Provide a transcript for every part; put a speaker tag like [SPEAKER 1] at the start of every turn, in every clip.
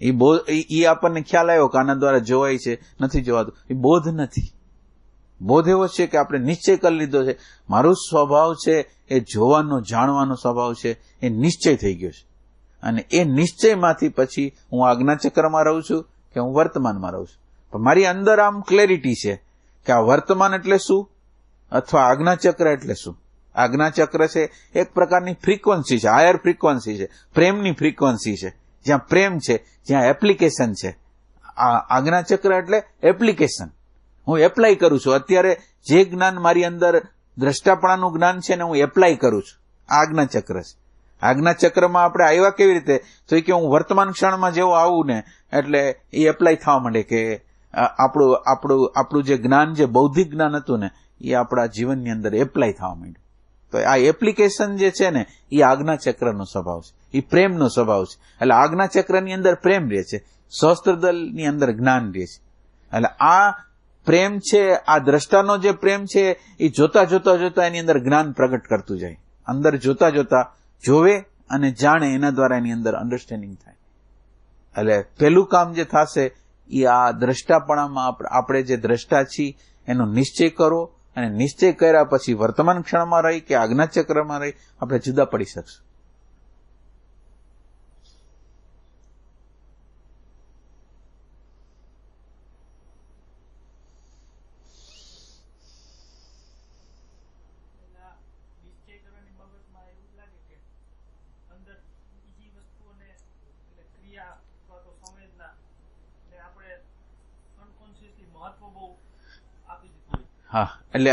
[SPEAKER 1] એ બોધ એ આપણને ખ્યાલ આવ્યો કે આના દ્વારા જોવાય છે, નથી જોવાતું. એ બોધ નથી. બોધ એવો છે કે આપણે નિશ્ચય કરી લીધો છે. મારો સ્વભાવ છે એ જોવાનો, જાણવાનો સ્વભાવ છે, એ નિશ્ચય થઈ ગયો છે. અને એ નિશ્ચયમાંથી પછી હું આજ્ઞાચક્રમાં રહું છું કે હું વર્તમાનમાં રહું છું. પણ મારી અંદર આમ ક્લેરિટી છે કે આ વર્તમાન એટલે શું? અથવા આજ્ઞાચક્ર એટલે શું? આજ્ઞાચક્ર છે એક પ્રકારની ફ્રીક્વન્સી છે હાયર ફ્રીક્વન્સી છે, પ્રેમની ફ્રીક્વન્સી છે. જ્યાં પ્રેમ છે જ્યાં એપ્લિકેશન છે. આ આજ્ઞાચક્ર એટલે એપ્લિકેશન હું એપ્લાય કરું છું. અત્યારે જે જ્ઞાન મારી અંદર દ્રષ્ટાપણાનું જ્ઞાન છે ને હું એપ્લાય કરું છું. આ આજ્ઞાચક્ર છે. આજ્ઞાચક્રમાં આપણે આવ્યા કેવી રીતે? તો કે હું વર્તમાન ક્ષણમાં જેવો આવું ને, એટલે એ એપ્લાય થવા માંડે કે આપણું આપણું આપણું જે જ્ઞાન જે બૌદ્ધિક જ્ઞાન હતું ને, એ આપણા જીવનની અંદર એપ્લાય થવા માંડ્યું. તો આ એપ્લિકેશન જે છે ને એ આજ્ઞા ચક્રનો સ્વભાવ છે. એ પ્રેમનો સ્વભાવ છે. એટલે આજ્ઞા ચક્રની અંદર પ્રેમ રહે છે. સહસ્ત્રદલની અંદર જ્ઞાન રહે છે. એટલે આ પ્રેમ છે, આ દ્રષ્ટાનો જે પ્રેમ છે એ જોતા જોતા જોતા એની અંદર જ્ઞાન પ્રગટ કરતું જાય. અંદર જોતા જોતા જોવે અને જાણે એના દ્વારા એની અંદર અન્ડરસ્ટેન્ડિંગ થાય. એટલે પહેલું કામ જે થશે એ આ દ્રષ્ટાપણામાં આપણે જે દ્રષ્ટા છીએ, એનો નિશ્ચય કરો અને નિશ્ચય કર્યા પછી વર્તમાન ક્ષણમાં રહી કે આજ્ઞાચક્રમાં રહી આપણે જુદા પડી શકશું. હા. એટલે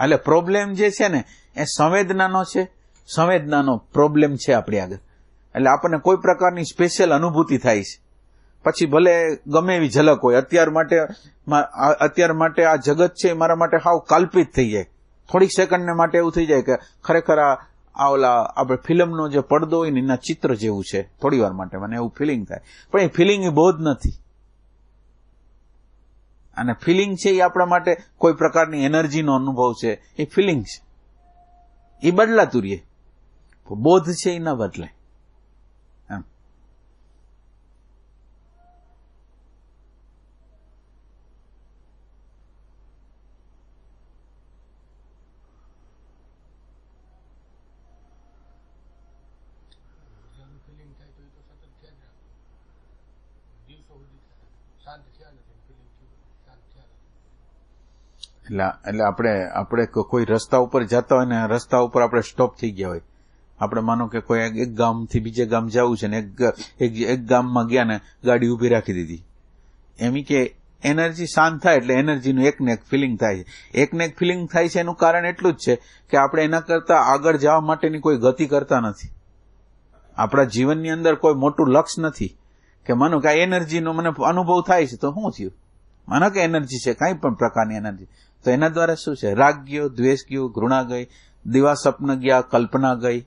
[SPEAKER 1] એટલે પ્રોબ્લેમ જે છે ને, એ સંવેદનાનો છે. સંવેદનાનો પ્રોબ્લેમ છે આપણી આગળ. એટલે આપણને કોઈ પ્રકારની સ્પેશિયલ અનુભૂતિ થાય છે. પછી ભલે ગમે એવી ઝલક હોય, અત્યાર માટે અત્યાર માટે આ જગત છે મારા માટે હાવ કાલ્પિત થઈ જાય. થોડીક સેકન્ડને માટે એવું થઈ જાય કે ખરેખર આ ઓલા આપણે ફિલ્મનો જે પડદો હોય ને, એના ચિત્ર જેવું છે. થોડી વાર માટે મને એવું ફિલિંગ થાય. પણ એ ફિલિંગ બહુ જ નથી. અને ફિલિંગ છે એ આપણા માટે કોઈ પ્રકારની એનર્જીનો અનુભવ છે. એ ફિલિંગ છે. એ બદલાતું રહીએ બોધ છે એ ન બદલે એટલે એટલે આપણે આપણે કોઈ રસ્તા ઉપર જતા હોય ને રસ્તા ઉપર આપણે સ્ટોપ થઈ ગયા હોય. આપણે માનો કે કોઈ એક ગામથી બીજે ગામ જવું છે ને એક એક ગામમાં ગયા ને ગાડી ઊભી રાખી દીધી. એમ કે એનર્જી શાંત થાય એટલે એનર્જીનું એક ને એક ફિલિંગ થાય છે. એક ને એક ફિલિંગ થાય છે એનું કારણ એટલું જ છે કે આપણે એના કરતા આગળ જવા માટેની કોઈ ગતિ કરતા નથી. આપણા જીવનની અંદર કોઈ મોટું લક્ષ્ય નથી. કે માનો કે આ એનર્જીનો મને અનુભવ થાય છે તો શું થયું? માનો કે એનર્જી છે, કાંઈ પણ પ્રકારની એનર્જી. તો એના દ્વારા શું છે? રાગ ગયો, દ્વેષ ગયો, ઘૃણા ગઈ, દિવા સ્વપ્ન ગયા, કલ્પના ગઈ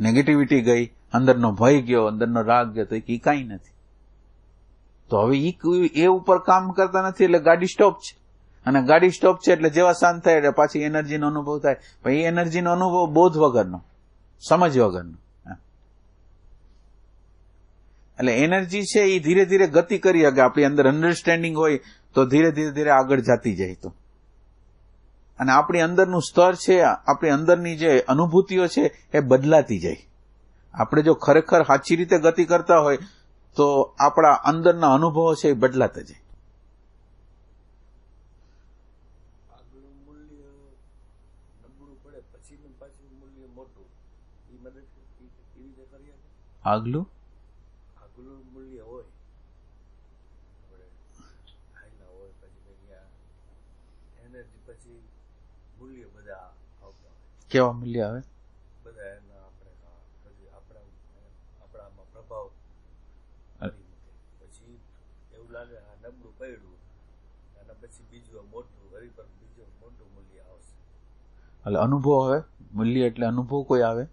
[SPEAKER 1] નેગેટિવિટી ગઈ, અંદરનો ભય ગયો, અંદરનો રાગ ગયો, તો એ કાંઈ નથી. તો હવે એ ઉપર કામ કરતા નથી એટલે ગાડી સ્ટોપ છે. અને ગાડી સ્ટોપ છે એટલે જેવા શાંત થાય એટલે પાછી એનર્જીનો અનુભવ થાય. પણ એ એનર્જીનો અનુભવ બોધ વગરનો, સમજ વગરનો. એટલે એનર્જી છે એ ધીરે ધીરે ગતિ કરી શકે, આપણી અંદર અન્ડરસ્ટેન્ડિંગ હોય તો ધીરે ધીરે ધીરે આગળ જતી જાય તો. અને આપણી અંદરનું સ્તર છે આપણી અંદરની જે અનુભૂતિઓ છે એ બદલાતી જાય. આપણે જો ખરેખર સાચી રીતે ગતિ કરતા હોય તો આપણા અંદરના અનુભવો છે એ બદલાતા જાય. આગલું
[SPEAKER 2] આગલું મૂલ્ય હોય આપણે હાઈના હોય પછી અહીંયા એનર્જી પછી મૂલ્ય બધા આવતા હોય
[SPEAKER 1] કેવા મૂલ્ય આવે
[SPEAKER 2] બધા એના આપણે આ પછી આપણા આપણામાં પ્રભાવ કરી મૂકે પછી એવું લાગે આ નબળું પડ્યું અને પછી બીજું મોટું વળી પર બીજું મોટું મૂલ્ય આવશે.
[SPEAKER 1] એટલે અનુભવ આવે મૂલ્ય એટલે અનુભવ કોઈ આવે?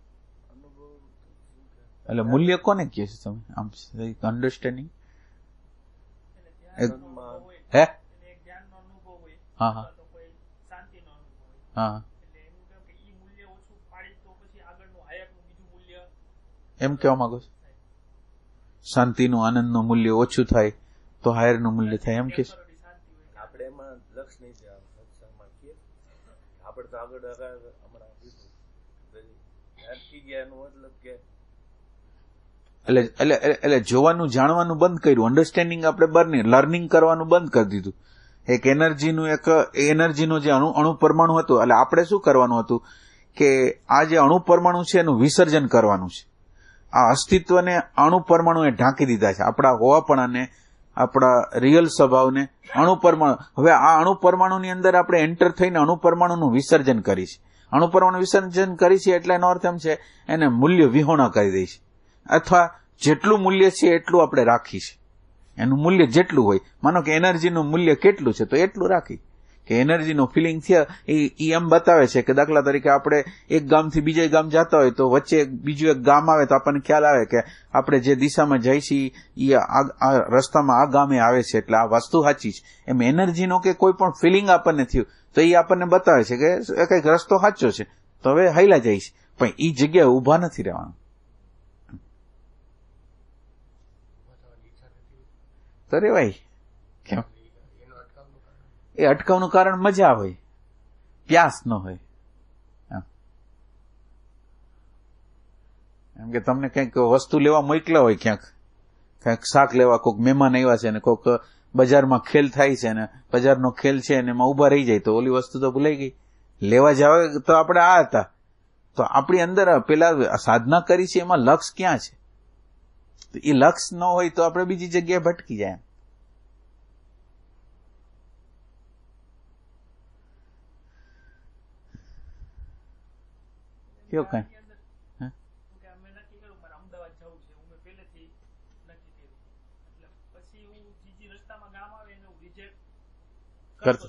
[SPEAKER 1] એટલે મૂલ્ય કોને કહે છે તમે? આમ અન્ડરસ્ટેન્ડિંગ હે
[SPEAKER 3] એટલે એક જ્ઞાનનો અનુભવ
[SPEAKER 1] હા? હા
[SPEAKER 3] અથવા તો કોઈ શાંતિનો અનુભવ હોય.
[SPEAKER 1] હા
[SPEAKER 3] એટલે એનું કેમ કે ઈ મૂલ્ય ઓછું પાડી તો પછી આગળનું હાયકનું બીજું મૂલ્ય
[SPEAKER 1] એમ કહેવા માંગો છો? શાંતિનું આનંદનું મૂલ્ય ઓછું થાય તો હાયરનું મૂલ્ય થાય એમ કે
[SPEAKER 2] આપણે એમાં લક્ષ નહીં છે તો આગળ હમણાં
[SPEAKER 1] એટલે એટલે- એટલે જોવાનું જાણવાનું બંધ કર્યું. અન્ડરસ્ટેન્ડિંગ આપણે બર્નિંગ લર્નિંગ કરવાનું બંધ કરી દીધું. એક એનર્જીનું એક એનર્જીનું જે અણુ અણુ પરમાણુ હતું એટલે આપણે શું કરવાનું હતું? કે આ જે અણુ પરમાણુ છે એનું વિસર્જન કરવાનું છે. આ અસ્તિત્વને અણુ પરમાણુએ ઢાંકી દીધા છે. આપણા હોવાપણાને, આપણા રિયલ સ્વભાવને અણુ પરમાણુ, હવે આ અણુ પરમાણુની અંદર આપણે એન્ટર થઈને અણુ પરમાણુનું વિસર્જન કરી છે. અણુ પરમાણુ વિસર્જન કરી છે એટલે એનો અર્થ એમ છે, એને મૂલ્ય વિહોણા કરી દઈ છે. અથવા જેટલું મૂલ્ય છે એટલું આપણે રાખી છે. એનું મૂલ્ય જેટલું હોય, માનો કે એનર્જીનું મૂલ્ય કેટલું છે, તો એટલું રાખી. કે એનર્જીનું ફિલિંગ છે, એ એમ બતાવે છે કે દાખલા તરીકે આપણે એક ગામથી બીજે ગામ જતા હોય તો વચ્ચે બીજું એક ગામ આવે તો આપણને ખ્યાલ આવે કે આપણે જે દિશામાં જઈ છીએ એ આ રસ્તામાં આ ગામે આવે છે, એટલે આ વસ્તુ સાચી છે. એમ એનર્જીનો કે કોઈ પણ ફિલિંગ આપણને થયું, તો એ આપણને બતાવે છે કે કંઈક રસ્તો સાચો છે. તો હવે હાઈલા જઈશ પણ એ જગ્યાએ ઊભા નથી રહેવાનું. તો કેમ એ અટકાવનું કારણ મજા હોય, પ્યાસ ન હોય. એમ. એમ કે તમને કંઈક વસ્તુ લેવા મોકલા હોય ક્યાંક, કંઈક શાક લેવા, કોઈક મહેમાન આવ્યા છે ને કોઈક બજારમાં ખેલ થાય છે ને બજારનો ખેલ છે ને એમાં ઊભા રહી જાય, તો ઓલી વસ્તુ તો ભૂલાઈ ગઈ. લેવા જાવ તો આપણે આ હતા. તો આપણી અંદર પેલા સાધના કરી છે, એમાં લક્ષ ક્યાં છે? તો એ લક્ષ ન હોય તો આપણે બીજી જગ્યાએ ભટકી જાય એમ. કયો કઈ
[SPEAKER 3] આની અંદર
[SPEAKER 1] હે?
[SPEAKER 3] શું કે અમે નક્કી કર્યું મારે અમદાવાદ જવું છે હું મેં પહેલેથી નક્કી કર્યું એટલે પછી હું જે જે રસ્તામાં ગામ આવે એને હું રિજેક્ટ
[SPEAKER 1] કરતો.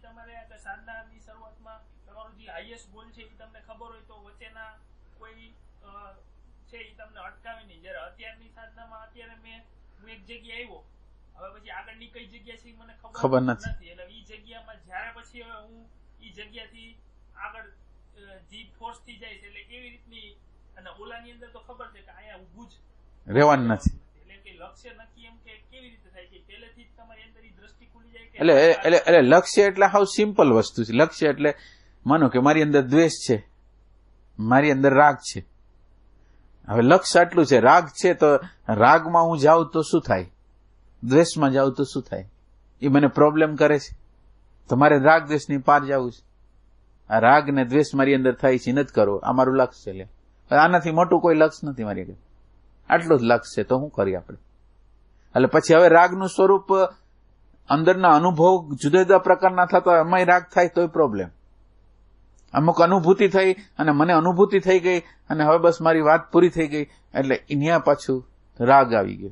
[SPEAKER 3] તમારે કે શરૂઆતમાં તમારું જે હાઈએસ્ટ ગોલ છે તમને ખબર હોય તો વચ્ચેના કોઈ છે એ તમને અટકાવે નહીં જ્યારે અત્યારની સાધનામાં અત્યારે મેં હું એક જગ્યાએ આવ્યો. હવે પછી આગળની કઈ જગ્યા છે એ મને ખબર
[SPEAKER 1] નથી.
[SPEAKER 3] એટલે એ જગ્યામાં જ્યારે પછી હવે હું એ જગ્યાથી આગળ જી ફોર્સથી જાય છે એટલે કેવી રીતની અને ઓલાની અંદર તો ખબર છે કે અહીંયા ઊભું જ
[SPEAKER 1] રહેવાનું નથી.
[SPEAKER 3] એટલે કે લક્ષ્ય નક્કી એમ કે કેવી રીતે થાય કે પહેલેથી જ તમારી અંદર ઈ દ્રષ્ટિ ખુલી જાય
[SPEAKER 1] એટલે એટલે એટલે લક્ષ્ય એટલે હાવ સિમ્પલ વસ્તુ છે. લક્ષ્ય એટલે માનો કે મારી અંદર દ્વેષ છે. મારી અંદર રાગ છે. હવે લક્ષ્ય આટલું છે. રાગ છે તો રાગમાં હું જાઉં તો શું થાય? દ્વેષમાં જાઉં તો શું થાય? એ મને પ્રોબ્લેમ કરે છે. તમારે રાગ દ્વેષની પાર જવું છે. આ રાગ ને દ્વેષ મારી અંદર થાય છે, નથી કરવો. આ મારું લક્ષ છે લે આનાથી મોટું કોઈ લક્ષ્ય નથી મારી આગળ આટલું જ લક્ષ્ય છે તો શું કરીએ આપણે? એટલે પછી હવે રાગનું સ્વરૂપ અંદરના અનુભવ જુદા જુદા પ્રકારના થતા એમાંય રાગ થાય તોય પ્રોબ્લેમ અમુક અનુભૂતિ થઈ અને મને અનુભૂતિ થઈ ગઈ અને હવે બસ મારી વાત પૂરી થઈ ગઈ. એટલે અહીંયા પાછું રાગ આવી ગયો.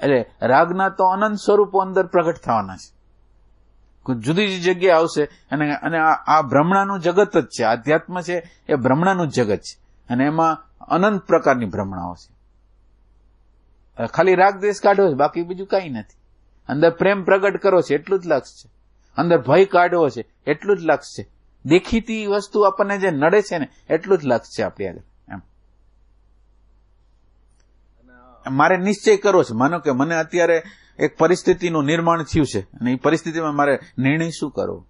[SPEAKER 1] એટલે રાગના તો અનંત સ્વરૂપો અંદર પ્રગટ થવાના છે. જુદી જુદી જગ્યાએ આવશે અને અને આ ભ્રમણાનું જગત જ છે. આધ્યાત્મ છે એ ભ્રમણાનું જગત છે. અને એમાં અનંત પ્રકારની ભ્રમણાઓ છે. ખાલી રાગ દ્વેષ કાઢવો છે, બાકી બીજું કઈ નથી. અંદર પ્રેમ પ્રગટ કરો છે, એટલું જ લક્ષ છે અંદર ભય કાઢવો છે, એટલું જ લક્ષ છે દેખીતી વસ્તુ આપણને જે નડે છે ને, એટલું જ લક્ષ છે આપણી આગળ એમ. મારે નિશ્ચય કરવો છે. માનો કે મને અત્યારે એક પરિસ્થિતિનું નિર્માણ થયું છે અને એ પરિસ્થિતિમાં મારે નિર્ણય શું કરવો?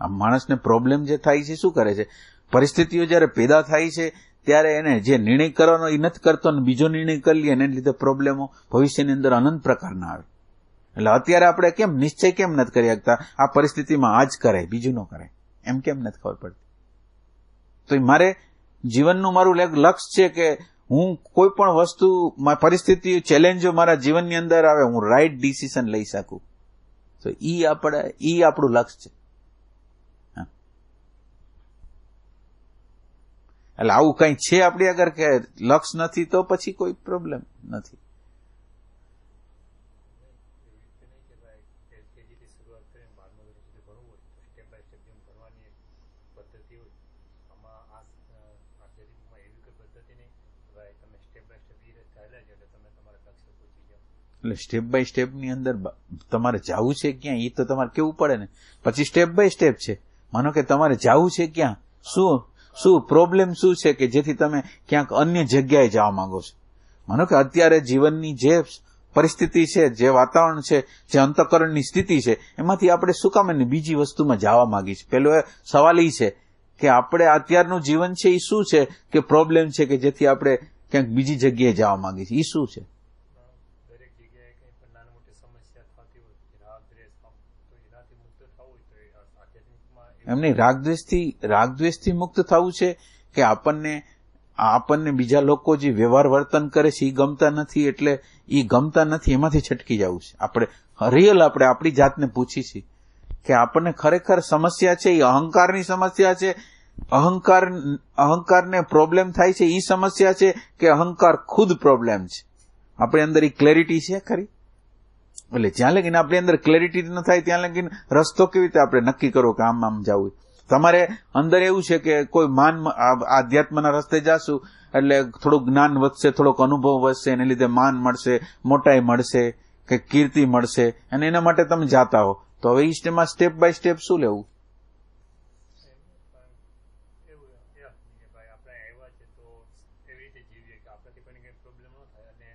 [SPEAKER 1] આ માણસને પ્રોબ્લેમ જે થાય છે, શું કરે છે? પરિસ્થિતિઓ જ્યારે પેદા થાય છે, ત્યારે એને જે નિર્ણય કરવાનો એ નથી કરતો અને બીજો નિર્ણય કરી લઈએ એને લીધે પ્રોબ્લેમો ભવિષ્યની અંદર અનંત પ્રકારના આવે. એટલે અત્યારે આપણે કેમ, નિશ્ચય કેમ નથી કરી શકતા? આ પરિસ્થિતિમાં આ જ કરાય, બીજું ન કરાય. એમ કેમ નથી ખબર પડતી? તો મારે જીવનનું મારું લક્ષ્ય છે કે હું કોઈ પણ વસ્તુ પરિસ્થિતિ ચેલેન્જો મારા જીવનની અંદર આવે, હું રાઈટ ડિસિઝન લઈ શકું. તો ઈ આપણે ઈ આપણું લક્ષ્ય છે. એટલે આવું કઈ છે આપણી આગળ કે લક્ષ નથી તો પછી કોઈ પ્રોબ્લેમ નથી
[SPEAKER 2] એવી રીતે નહીં કે ભાઈ એલકેજીથી શરૂઆત કરીને બારમા ધોરણ સુધી ભણવું હોય તો સ્ટેપ બાય સ્ટેપ જેમ ભણવાની એક પદ્ધતિ હોય આમાં આ અ, આધ્યાત્મિકમાં એવી કોઈ પદ્ધતિ નહીં કે ભાઈ તમે સ્ટેપ બાય સ્ટેપ એ રીતે ચાલ્યા જાઓ એટલે
[SPEAKER 1] સ્ટેપ બાય સ્ટેપની અંદર તમારે જવું છે ક્યાં? એ તો તમારે કેવું પડે ને? પછી સ્ટેપ બાય સ્ટેપ છે. માનો કે તમારે જવું છે ક્યાં? શું? શું પ્રોબ્લેમ શું છે કે જેથી તમે ક્યાંક અન્ય જગ્યાએ જવા માંગો છો? માનો કે અત્યારે જીવનની જે પરિસ્થિતિ છે, જે વાતાવરણ છે, જે અંતકરણની સ્થિતિ છે, એમાંથી આપણે શું કામ બીજી વસ્તુમાં જવા માંગી છે પેલો સવાલ એ છે કે આપણે અત્યારનું જીવન છે એ શું છે કે પ્રોબ્લેમ છે કે જેથી આપણે ક્યાંક બીજી જગ્યાએ જવા માંગી છે એ શું છે
[SPEAKER 2] દરેક જગ્યાએ કંઈ પણ નાની મોટી સમસ્યા થતી હોય રાગ દ્વેષ આમ તો એનાથી મુક્ત થવું હોય તો એ આધ્યાત્મિકમાં એવું
[SPEAKER 1] એમની રાગદ્વેષથી રાગદ્વેષથી મુક્ત થવું છે કે આપણને આપણને બીજા લોકો જે વ્યવહાર વર્તન કરે છે એ ગમતા નથી એટલે એ ગમતા નથી, એમાંથી છટકી જવું છે. આપણે રિયલ આપણે આપણી જાતને પૂછી છીએ કે આપણને ખરેખર સમસ્યા છે એ અહંકારની સમસ્યા છે, અહંકાર, અહંકારને પ્રોબ્લેમ થાય છે એ સમસ્યા છે કે અહંકાર ખુદ પ્રોબ્લેમ છે. આપણી અંદર એ ક્લેરિટી છે ખરી? એટલે જ્યાં લગીને આપણી અંદર ક્લેરિટી ન થાય, ત્યાં લગીને રસ્તો કેવી રીતે આપણે નક્કી કરો કે આમ આમ જવું? તમારે અંદર એવું છે કે કોઈ માન આધ્યાત્મના રસ્તે જાશું, એટલે થોડુંક જ્ઞાન વધશે, થોડોક અનુભવ વધશે, એને લીધે માન મળશે, મોટાઈ મળશે કે કીર્તિ મળશે, અને એના માટે તમે જાતા હો. તો હવે ઈસ્ટમાં સ્ટેપ બાય સ્ટેપ શું લેવું
[SPEAKER 2] એવું એમ કે ભાઈ આપણે આવ્યા છે તો એવી રીતે જીવીએ કે આપણાથી પણ કંઈ પ્રોબ્લેમ ન થાય અને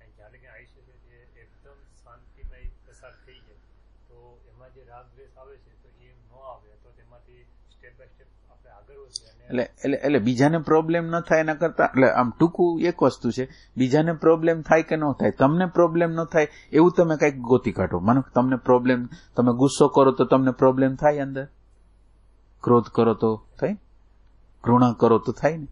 [SPEAKER 2] અહીં જ્યારે કે આયુષ્ય છે જે એકદમ શાંતિમય પસાર થઈ જાય તો એમાં જે રાગ દ્વેષ આવે છે તો એ ન આવે તો તેમાંથી સ્ટેપ બાય સ્ટેપ આપણે આગળ વધીએ અને
[SPEAKER 1] એટલે એટલે એટલે બીજાને પ્રોબ્લેમ ન થાય એના કરતા, એટલે આમ ટૂંકું એક વસ્તુ છે, બીજાને પ્રોબ્લેમ થાય કે ન થાય, તમને પ્રોબ્લેમ ન થાય, એવું તમે કંઈક ગોતી કાઢો. માનો તમને પ્રોબ્લેમ તમે ગુસ્સો કરો તો તમને પ્રોબ્લેમ થાય અંદર? ક્રોધ કરો તો થાય? ઘૃણા કરો તો થાય ને?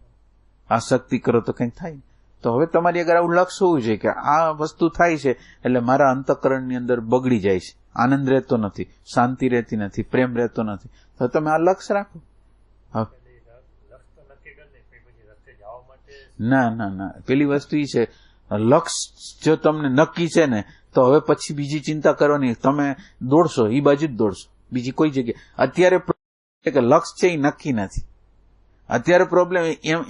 [SPEAKER 1] આસક્તિ કરો તો કંઈક થાય ને? તો હવે તમારી આગળ આવું લક્ષ હોવું જોઈએ કે આ વસ્તુ થાય છે, એટલે મારા અંતકરણની અંદર બગડી જાય છે. આનંદ રહેતો નથી, શાંતિ રહેતી નથી, પ્રેમ રહેતો નથી. તો તમે આ લક્ષ રાખો. હા
[SPEAKER 2] એટલે એ રાગ- લક્ષ્ય તો નક્કી કરી લે પછી પછી રસ્તે જવા માટે
[SPEAKER 1] ના ના ના. પેલી વસ્તુ એ છે, લક્ષ જો તમને નક્કી છે ને, તો હવે પછી બીજી ચિંતા કરવાની. તમે દોડશો એ બાજુ જ દોડશો. બીજી કોઈ જગ્યાએ. અત્યારે કે લક્ષ છે એ નક્કી નથી. અત્યારે પ્રોબ્લેમ એમ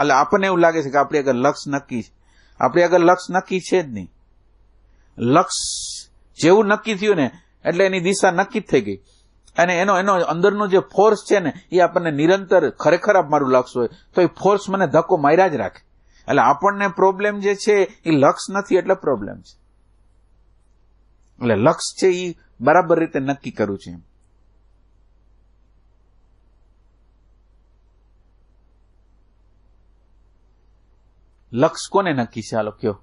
[SPEAKER 1] એટલે આપણને એવું લાગે છે કે આપણી આગળ લક્ષ નક્કી છે. આપણી આગળ લક્ષ નક્કી છે જ નહીં. લક્ષ જેવું નક્કી થયું ને, એટલે એની દિશા નક્કી જ થઈ ગઈ. અને એનો એનો અંદરનો જે ફોર્સ છે ને, એ આપણને નિરંતર ખરેખર મારું લક્ષ હોય, તો એ ફોર્સ મને ધક્કો માર્યા જ રાખે. એટલે આપણને પ્રોબ્લેમ જે છે, એ લક્ષ નથી એટલે પ્રોબ્લેમ છે. એટલે લક્ષ છે એ બરાબર રીતે નક્કી કરવું છે લક્ષ કોને નક્કી છે? આલો કયો.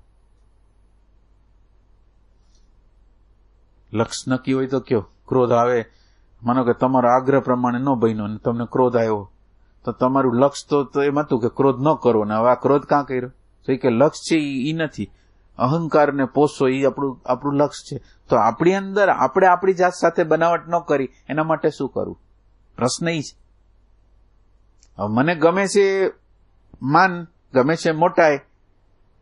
[SPEAKER 1] લક્ષ નક્કી હોય તો કયો? ક્રોધ આવે માનો કે તમારો આગ્રહ પ્રમાણે ન બન્યો ને તમને ક્રોધ આવ્યો, તો તમારું લક્ષ તો એમ હતું કે ક્રોધ ન કરવો ને હવે આ ક્રોધ કાં કર્યો? તો એ કે લક્ષ છે એ નથી. અહંકારને પોષો એ આપણું આપણું લક્ષ છે. તો આપણી અંદર આપણે આપણી જાત સાથે બનાવટ ન કરી, એના માટે શું કરવું? પ્રશ્ન એ છે. મને ગમે છે માન, ગમે છે મોટાય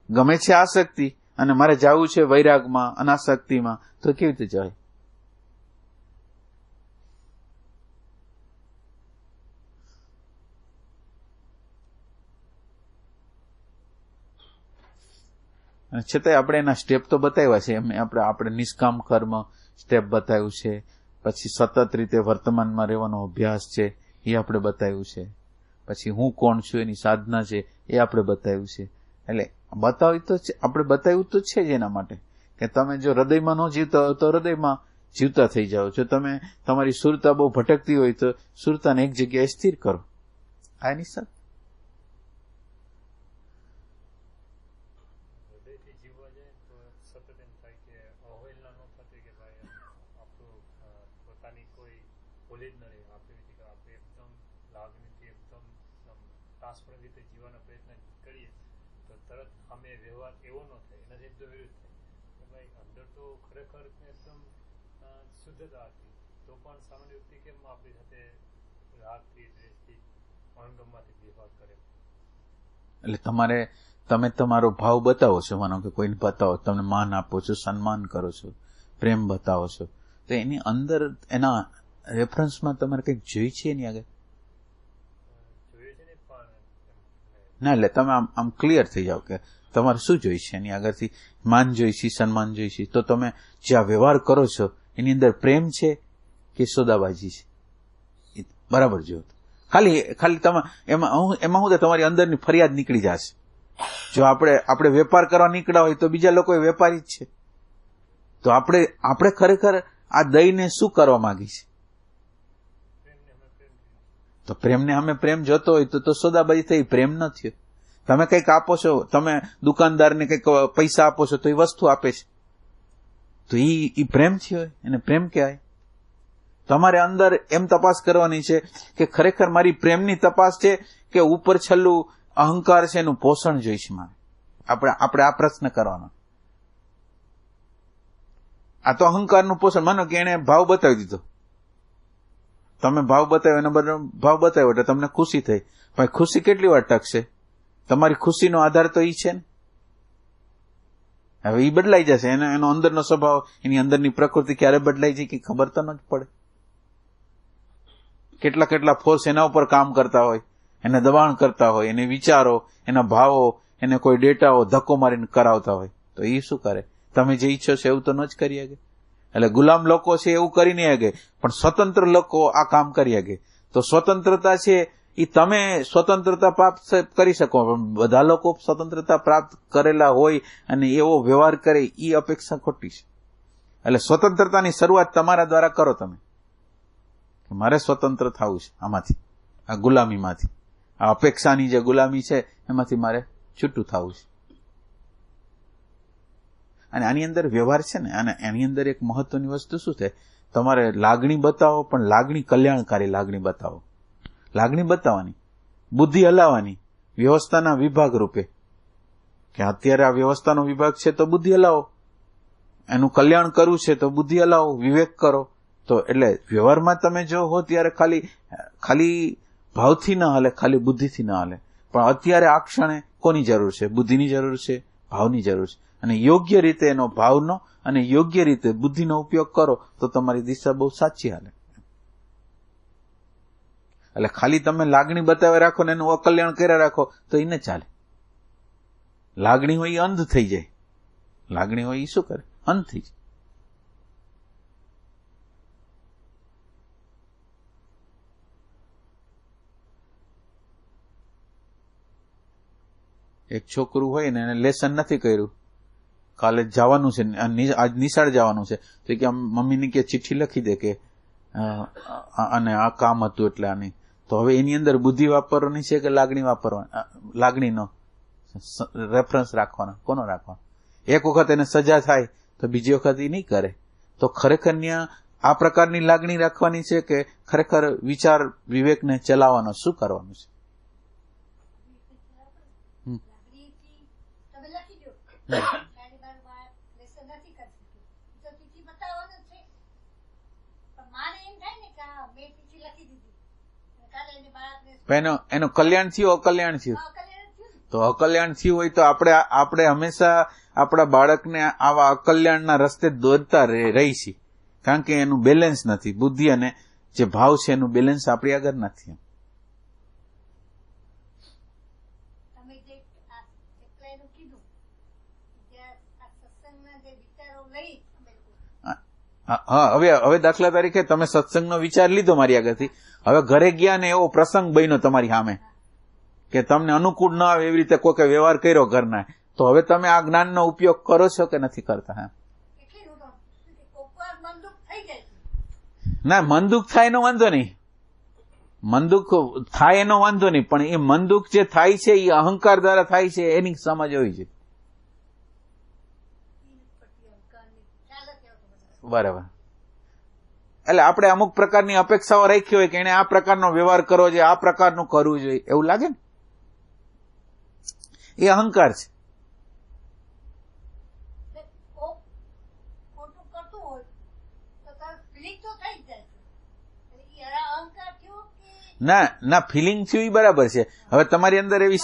[SPEAKER 1] ગમે છે આસક્તિ, અને મારે જવું છે વૈરાગમાં, અનાસક્તિમાં, તો કેવી રીતે જાય અને છતાંય આપણે એના સ્ટેપ તો બતાવ્યા છે. એમ આપણે આપણે નિષ્કામ કર્મ સ્ટેપ બતાવ્યું છે. પછી સતત રીતે વર્તમાનમાં રહેવાનો અભ્યાસ છે, એ આપણે બતાવ્યું છે. પછી હું કોણ છું, એની સાધના છે, એ આપણે બતાવ્યું છે. એટલે બતાવી તો આપણે બતાવ્યું તો છે જ એના માટે. કે તમે જો હૃદયમાં ન જીવતા હોય તો હૃદયમાં જીવતા થઈ જાઓ. જો તમે, તમારી સુરતા બહુ ભટકતી હોય તો સુરતાને એક જગ્યાએ સ્થિર કરો. આ એની સાથે
[SPEAKER 2] હૃદયથી જીવવા જાય તો સતત એમ થાય કે અવહેલના ન થતી કે ભાઈ આપણું અ, પોતાની કોઈ ભૂલી જ ન રહે આપણે રીતે કે આપણે એકદમ લાગણીથી એકદમ ટ્રાન્સપરન્ટ રીતે જીવવાનો પ્રયત્ન કરીએ તો તરત સામે વ્યવહાર એવો ન થાય એનાથી એકદમ વિરુદ્ધ થાય કે ભાઈ અંદર તો ખરેખર એકદમ શુદ્ધતા હતી તો પણ સામાન્ય વ્યક્તિ કેમ આપણી સાથે રાગથી દ્વેષથી અણગમમાંથી વ્યવહાર કરે?
[SPEAKER 1] એટલે તમારે તમે તમારો ભાવ બતાવો છો માનો કે કોઈને બતાવો તમને માન આપો છો સન્માન કરો છો પ્રેમ બતાવો છો તો એની અંદર એના રેફરન્સમાં તમારે કંઈક જોઈ છે એની આગળ?
[SPEAKER 2] ના
[SPEAKER 1] એટલે તમે આમ આમ ક્લિયર થઈ જાઓ કે તમારે શું જોઈશે? એની આગળથી માન જોઈશે, સન્માન જોઈશે. તો તમે જે આ વ્યવહાર કરો છો, એની અંદર પ્રેમ છે કે સોદાબાજી છે? બરાબર જો ખાલી ખાલી તમે, એમાં હું એમાં હું તમારી અંદરની ફરિયાદ નીકળી જશે. જો આપણે આપણે વેપાર કરવા નીકળ્યા હોય તો બીજા લોકો વેપારી જ છે. તો આપણે આપણે ખરેખર આ દઈને શું કરવા માંગી છે? તો પ્રેમને અમે પ્રેમ જોતો હોય તો સોદાબાજી થઈ, પ્રેમ ન થયો. તમે કંઈક આપો છો, તમે દુકાનદારને કંઈક પૈસા આપો છો, તો એ વસ્તુ આપે છે. તો એ એ પ્રેમ થયો એને પ્રેમ કહેવાય. તમારે અંદર એમ તપાસ કરવાની છે કે ખરેખર મારી પ્રેમની તપાસ છે કે ઉપર છેલ્લું અહંકાર છે એનું પોષણ જોઈશ મારે? આપણે આપણે આ પ્રશ્ન કરવાનો. આ તો અહંકારનું પોષણ. માનો કે એને ભાવ બતાવી દીધો. તમે ભાવ બતાવ્યો એના બદલે ભાવ બતાવ્યો એટલે તમને ખુશી થઈ. પણ ખુશી કેટલી વાર ટકશે? તમારી ખુશીનો આધાર તો ઈ છે ને? હવે એ બદલાઈ જશે. એનો એનો અંદરનો સ્વભાવ, એની અંદરની પ્રકૃતિ ક્યારે બદલાઈ જાય કે ખબર તો ન જ પડે. કેટલા કેટલા ફોર્સ એના ઉપર કામ કરતા હોય, એને દબાણ કરતા હોય, એને વિચારો, એના ભાવો, એને કોઈ ડેટાઓ ધક્કો મારીને કરાવતા હોય. તો એ શું કરે? તમે જે ઈચ્છો છો એવું તો ન જ કરી શકે. એટલે ગુલામ લોકો છે એવું કરી નહીં શકે. પણ સ્વતંત્ર લોકો આ કામ કરી શકે. તો સ્વતંત્રતા છે એ તમે સ્વતંત્રતા પ્રાપ્ત કરી શકો. પણ બધા લોકો સ્વતંત્રતા પ્રાપ્ત કરેલા હોય અને એવો વ્યવહાર કરે એ અપેક્ષા ખોટી છે. એટલે સ્વતંત્રતાની શરૂઆત તમારા દ્વારા કરો તમે. મારે સ્વતંત્ર થવું છે આમાંથી, આ ગુલામીમાંથી. આ અપેક્ષાની જે ગુલામી છે, એમાંથી મારે છૂટું થવું છે. અને આની અંદર વ્યવહાર છે ને, અને એની અંદર એક મહત્વની વસ્તુ શું છે? તમારે લાગણી બતાવો, પણ લાગણી કલ્યાણકારી લાગણી બતાવો. લાગણી બતાવવાની, બુદ્ધિ હલાવવાની, વ્યવસ્થાના વિભાગ રૂપે. કે અત્યારે આ વ્યવસ્થાનો વિભાગ છે તો બુદ્ધિ હલાવો. એનું કલ્યાણ કરવું છે તો બુદ્ધિ હલાવો, વિવેક કરો. તો એટલે વ્યવહારમાં તમે જો હો ત્યારે ખાલી ખાલી ભાવથી ન હાલે, ખાલી બુદ્ધિથી ન હાલે. પણ અત્યારે આ ક્ષણે કોની જરૂર છે? બુદ્ધિની જરૂર છે, ભાવની જરૂર છે. અને યોગ્ય રીતે એનો ભાવનો અને યોગ્ય રીતે બુદ્ધિનો ઉપયોગ કરો તો તમારી દિશા બહુ સાચી હાલે. એટલે ખાલી તમે લાગણી બતાવે રાખો ને એનું અકલ્યાણ કર્યા રાખો, તો એને ચાલે. લાગણી હોય એ અંધ થઈ જાય. લાગણી હોય એ શું કરે? અંધ થઈ જાય. એક છોકરું હોય ને એને લેસન નથી કર્યું. કાલે જવાનું છે આજ નિશાળ જવાનું છે. તો કે, મમ્મીને કે ચિઠ્ઠી લખી દે કે અને આ કામ હતું એટલે આની તો હવે એની અંદર બુદ્ધિ વાપરવાની છે કે લાગણી વાપરવાની લાગણીનો? રેફરન્સ રાખવાનો. કોનો રાખવાનો? એક વખત એને સજા થાય તો બીજી વખત એ નહીં કરે. તો ખરેખર ત્યાં આ પ્રકારની લાગણી રાખવાની છે કે ખરેખર વિચાર વિવેકને ચલાવવાનો? શું કરવાનું છે?
[SPEAKER 4] તમે લખી દો મારી મારું બાળક લેસન નથી કરી શક્યું તો ચીઠી બતાવવાનું જ છે પણ માને એમ થાય ને કે હા મેં ચીઠી લખી દીધી અને કાલે એને બાળકને
[SPEAKER 1] પણ એનો એનો કલ્યાણ થયું અકલ્યાણ થયું? તો અકલ્યાણ થયું હોય તો આપણે આપણે હંમેશા આપણા બાળકને આવા અકલ્યાણના રસ્તે દોરતા રહી છીએ કારણ કે એનું બેલેન્સ નથી. બુદ્ધિ અને જે ભાવ છે એનું બેલેન્સ આપણી આગળ નથી હા, હવે હવે દાખલા તરીકે તમે સત્સંગનો વિચાર લીધો મારી આગળથી. હવે ઘરે ગયા ને એવો પ્રસંગ બન્યો તમારી સામે કે તમને અનુકૂળ ન આવે એવી રીતે કોઈ વ્યવહાર કર્યો ઘરના. તો હવે તમે આ જ્ઞાનનો ઉપયોગ કરો છો કે નથી કરતા, હા? ના મનદુખ થાય એનો વાંધો નહીં. મનદુખ થાય એનો વાંધો નહીં, પણ એ મનદુખ જે થાય છે, એ અહંકાર દ્વારા થાય છે, એની સમજ હોય છે. બરાબર. એટલે આપણે અમુક પ્રકારની અપેક્ષાઓ રાખી હોય કે એને આ પ્રકારનો વ્યવહાર કરવો જોઈએ આ પ્રકારનું કરવું જોઈએ. એવું લાગે ને? એ અહંકાર છે. ના ના ફિલિંગ થયું એ બરાબર છે. હવે તમારી અંદર એવી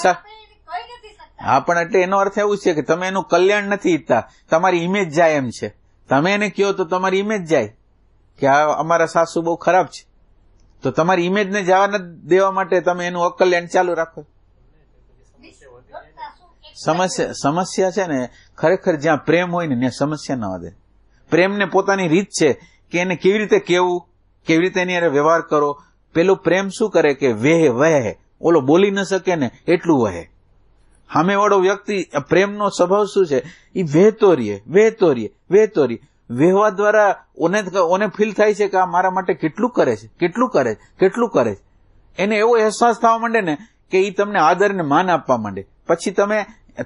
[SPEAKER 1] હા પણ એટલે એનો અર્થ એવું છે કે તમે એનું કલ્યાણ નથી ઈચ્છતા. તમારી ઇમેજ જાય એમ છે. તમે એને કહો તો તમારી ઇમેજ જાય. કે આ અમારા સાસુ બહુ ખરાબ છે. તો તમારી ઇમેજને જવા ન દેવા માટે તમે એનું અકલ્યાણ ચાલુ રાખો. સમસ્યા સમસ્યા છે ને, ખરેખર જ્યાં પ્રેમ હોય ને, ત્યાં સમસ્યા ન વધે. પ્રેમને પોતાની રીત છે કે એને કેવી રીતે કેવું, કેવી રીતે એની અરે વ્યવહાર કરો. પેલો પ્રેમ શું કરે કે વેહ, વહે. ઓલો બોલી ન શકે ને, એટલું વહે. સામેવાળો વ્યક્તિ, પ્રેમનો સ્વભાવ શું છે? એ વહેતો રહીએ વહેતો રહીએ વહેતો રહીએ. વહેવા દ્વારા ઓને ઓને ફીલ થાય છે કે આ મારા માટે કેટલું કરે છે, કેટલું કરે છે, કેટલું કરે છે. એને એવો અહેસાસ થવા માંડે ને કે એ તમને આદર ને માન આપવા માંડે. પછી તમે,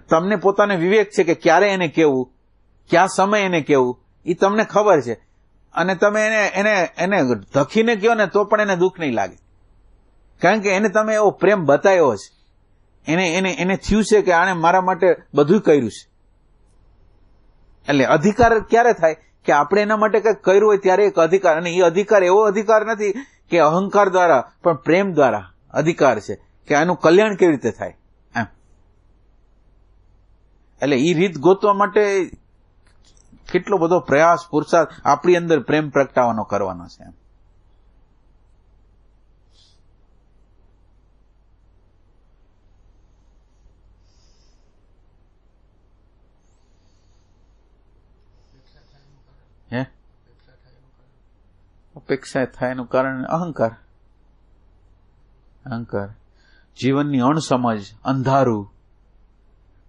[SPEAKER 1] તમને પોતાને વિવેક છે કે ક્યારે એને કેવું, ક્યાં સમય એને કેવું એ તમને ખબર છે. અને તમે એને એને એને ધખીને કહો ને તો પણ એને દુઃખ નહીં લાગે. કારણ કે એને તમે એવો પ્રેમ બતાવ્યો છે. એને એને એને થયું છે કે આણે મારા માટે બધું કર્યું છે. એટલે અધિકાર ક્યારે થાય? કે આપણે એના માટે કંઈક કર્યું હોય ત્યારે એક અધિકાર, અને એ અધિકાર એવો અધિકાર નથી કે અહંકાર દ્વારા, પણ પ્રેમ દ્વારા અધિકાર છે કે આનું કલ્યાણ કેવી રીતે થાય, એમ. એટલે એ રીત ગોતવા માટે કેટલો બધો પ્રયાસ પુરુષાર્થ આપણી અંદર પ્રેમ પ્રગટાવવાનો કરવાનો છે, એમ. હે? અપેક્ષા થાય એનું કારણ અહંકાર. અહંકાર. જીવનની અણસમજ, અંધારું.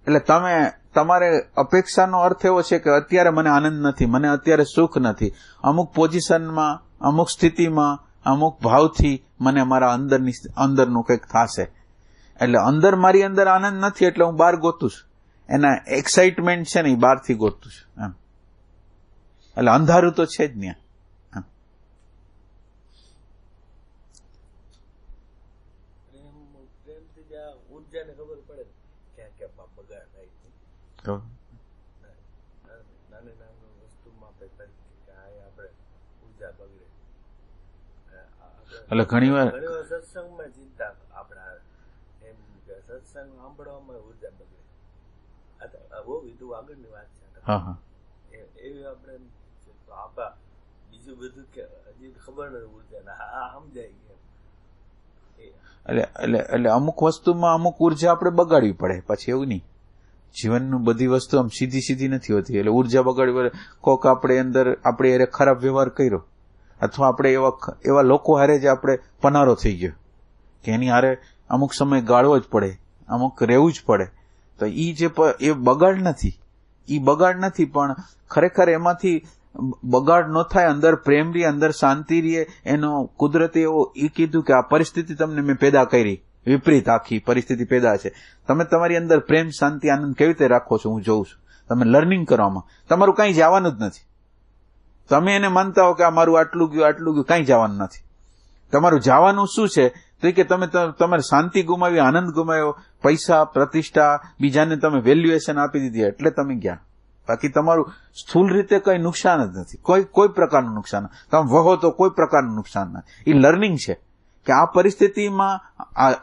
[SPEAKER 1] એટલે તમે, તમારે અપેક્ષાનો અર્થ એવો છે કે અત્યારે મને આનંદ નથી, મને અત્યારે સુખ નથી. અમુક પોઝિશનમાં, અમુક સ્થિતિમાં, અમુક ભાવથી મને મારા અંદરની, અંદરનું કંઈક થશે. એટલે અંદર મારી અંદર આનંદ નથી, એટલે હું બહાર ગોતું છું. એના એક્સાઇટમેન્ટ છે ને એ બહારથી ગોતું છું, એમ. એટલે અંધારું તો છે જ ત્યાં. એટલે ઘણીવાર
[SPEAKER 2] ઘણી વાર સત્સંગમાં ચિંતા આપણા એમ કે સત્સંગ સાંભળવામાં ઊર્જા બગડે. આ બહુ વિધુ આગળની વાત છે
[SPEAKER 1] હા હા
[SPEAKER 2] એ- એવી આપણે એમ છે તો આપા બીજું બધું કે, હજી ખબર નથી ઊર્જા આ સમજાય ગયા
[SPEAKER 1] એટલે એટલે એટલે અમુક વસ્તુમાં અમુક ઊર્જા આપણે બગાડવી પડે. પછી એવું નહીં. જીવનનું બધી વસ્તુ આમ સીધી સીધી નથી હોતી. એટલે ઊર્જા બગાડવી પડે. કોક આપણે અંદર, આપણે એને ખરાબ વ્યવહાર કર્યો. અથવા આપણે એવા એવા લોકો હારે જે આપણે પનારો થઈ ગયો. કે એની હારે અમુક સમય ગાળવો જ પડે. અમુક રહેવું જ પડે. તો એ જે એ બગાડ નથી. એ બગાડ નથી, પણ ખરેખર એમાંથી બગાડ ન થાય, અંદર પ્રેમ રહી, અંદર શાંતિ રહે. એનો કુદરતે એવો એ કીધું કે આ પરિસ્થિતિ તમને મેં પેદા કરી. વિપરીત આખી પરિસ્થિતિ પેદા છે. તમે તમારી અંદર પ્રેમ, શાંતિ, આનંદ કેવી રીતે રાખો છો? હું જોઉં છું. તમે લર્નિંગ કરવામાં તમારું કાંઈ જવાનું જ નથી. તમે એને માનતા હો કે આ મારું આટલું ગયું આટલું ગયું, કાંઈ જવાનું નથી. તમારું જવાનું શું છે? તો કે તમે તમારે શાંતિ ગુમાવી, આનંદ ગુમાવ્યો, પૈસા, પ્રતિષ્ઠા, બીજાને તમે વેલ્યુએશન આપી દીધી, એટલે તમે ગયા. બાકી તમારું સ્થૂલ રીતે કઈ નુકસાન જ નથી. કોઈ કોઈ પ્રકારનું નુકસાન તમે વહો તો કોઈ પ્રકારનું નુકસાન નથી. એ લર્નિંગ છે કે આ પરિસ્થિતિમાં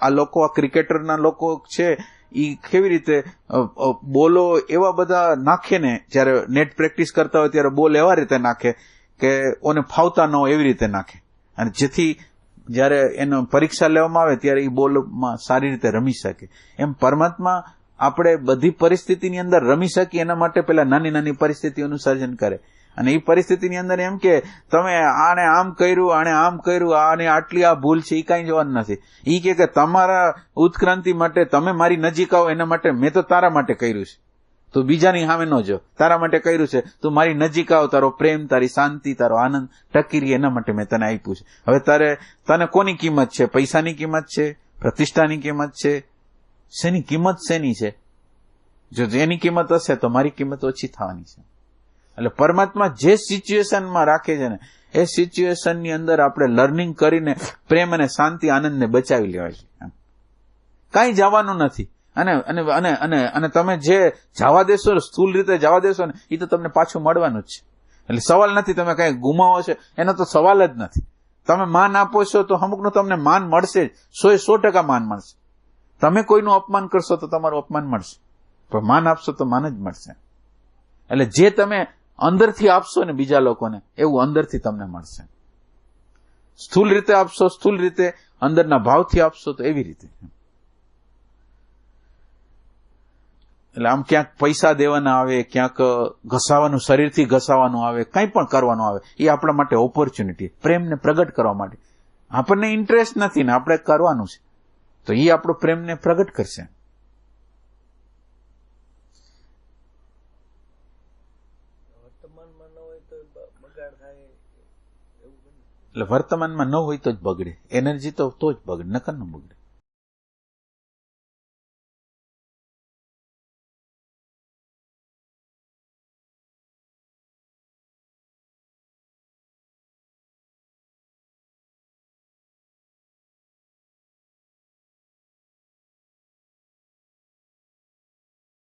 [SPEAKER 1] આ લોકો, આ ક્રિકેટરના લોકો છે એ કેવી રીતે બોલો એવા બધા નાખે ને, જ્યારે નેટ પ્રેક્ટિસ કરતા હોય ત્યારે બોલ એવા રીતે નાખે કે ઓને ફાવતા ન હોય એવી રીતે નાખે. અને જેથી જ્યારે એનો પરીક્ષા લેવામાં આવે ત્યારે એ બોલમાં સારી રીતે રમી શકે. એમ પરમાત્મા આપણે બધી પરિસ્થિતિની અંદર રમી શકીએ એના માટે પેલા નાની નાની પરિસ્થિતિઓનું સર્જન કરે. અને એ પરિસ્થિતિની અંદર એમ કે તમે આને આમ કર્યું, આને આમ કર્યું, આને આટલી આ ભૂલ છે એ કાંઈ જોવાનું નથી. એ કે તમારા ઉત્ક્રાંતિ માટે તમે મારી નજીક આવો, એના માટે મેં તો તારા માટે કર્યું છે. તું બીજાની સામે ન જો. તારા માટે કર્યું છે. તું મારી નજીક આવ, તારો પ્રેમ, તારી શાંતિ, તારો આનંદ ટકી રહે એના માટે મેં તને આપ્યું છે. હવે તારે, તને કોની કિંમત છે? પૈસાની કિંમત છે? પ્રતિષ્ઠાની કિંમત છે? શેની કિંમત શેની છે? જો એની કિંમત હશે તો મારી કિંમત ઓછી થવાની છે. એટલે પરમાત્મા જે સિચ્યુએશનમાં રાખે છે ને, એ સિચ્યુએશનની અંદર આપણે લર્નિંગ કરીને પ્રેમ અને શાંતિ, આનંદને બચાવી લેવાય છે. કાંઈ જવાનું નથી. અને અને અને અને અને તમે જે જવા દેશો સ્થૂલ રીતે જવા દેશો ને એ તો તમને પાછું મળવાનું જ છે. એટલે સવાલ નથી તમે કઈ ગુમાવો છો, એનો તો સવાલ જ નથી. તમે માન આપો છો તો અમુકનું તમને માન મળશે જ. સો સો ટકા માન મળશે. તમે કોઈનું અપમાન કરશો તો તમારું અપમાન મળશે. પણ માન આપશો તો માન જ મળશે. એટલે જે તમે અંદરથી આપશો ને બીજા લોકોને, એવું અંદરથી તમને મળશે. સ્થૂલ રીતે આપશો, સ્થૂલ રીતે અંદરના ભાવથી આપશો તો એવી રીતે. એટલે આમ ક્યાંક પૈસા દેવાના આવે, ક્યાંક ઘસાવાનું, શરીરથી ઘસાવાનું આવે, કંઈ પણ કરવાનું આવે, એ આપણા માટે ઓપોર્ચ્યુનિટી પ્રેમને પ્રગટ કરવા માટે. આપણને ઇન્ટરેસ્ટ નથી ને આપણે કરવાનું છે. તો એ આપણો પ્રેમને પ્રગટ કરશે.
[SPEAKER 5] વર્તમાનમાં ન હોય તો બ- બગાડ થાય એવું બને.
[SPEAKER 1] એટલે વર્તમાનમાં ન હોય તો જ બગડે. એનર્જી તો તો જ બગડે. નકર ન બગડે.